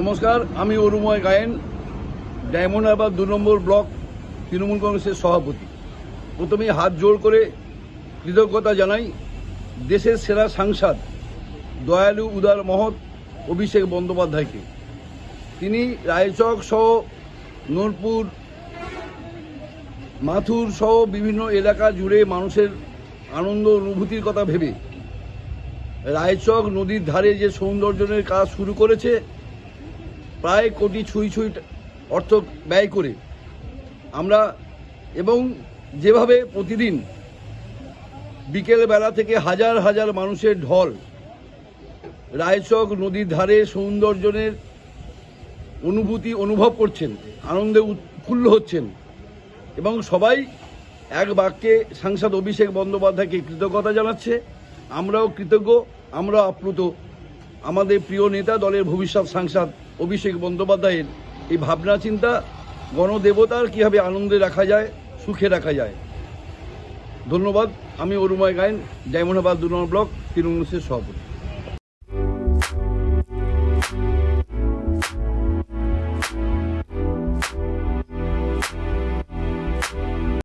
নমস্কার, আমি অরুময় গায়েন, ডায়মন্ড হারবার দু নম্বর ব্লক তৃণমূল কংগ্রেসের সভাপতি। প্রথমেই হাত জোড় করে কৃতজ্ঞতা জানাই দেশের সেরা সাংসদ দয়ালু উদার মহৎ অভিষেক বন্দ্যোপাধ্যায়কে। তিনি রায়চক সহ নূরপুর, মাথুর সহ বিভিন্ন এলাকা জুড়ে মানুষের আনন্দ অনুভূতির কথা ভেবে রায়চক নদীর ধারে যে সৌন্দর্যের কাজ শুরু করেছে প্রায় কোটি ছুঁই ছুঁই অর্থ ব্যয় করে আমরা এবং যেভাবে প্রতিদিন বিকেল বেলা থেকে হাজার হাজার মানুষের ঢল, রায়চক নদীর ধারে সৌন্দর্যের অনুভূতি অনুভব করছেন, আনন্দে উৎফুল্ল হচ্ছেন এবং সবাই এক বাক্যে সাংসদ অভিষেক বন্দ্যোপাধ্যায়কে কৃতজ্ঞতা জানাচ্ছে, আমরাও কৃতজ্ঞ, আমরাও আপ্লুত। আমাদের প্রিয় নেতা দলের ভবিষ্যৎ সাংসদ অভিষেক বন্দ্যোপাধ্যায়ের এই ভাবনা চিন্তা গণদেবতার কীভাবে আনন্দে রাখা যায়, সুখে রাখা যায়। ধন্যবাদ। আমি অরুময় গায়েন ডায়মন্ডাবাদ দু নম্বর ব্লক তৃণমূলের সভাপতি।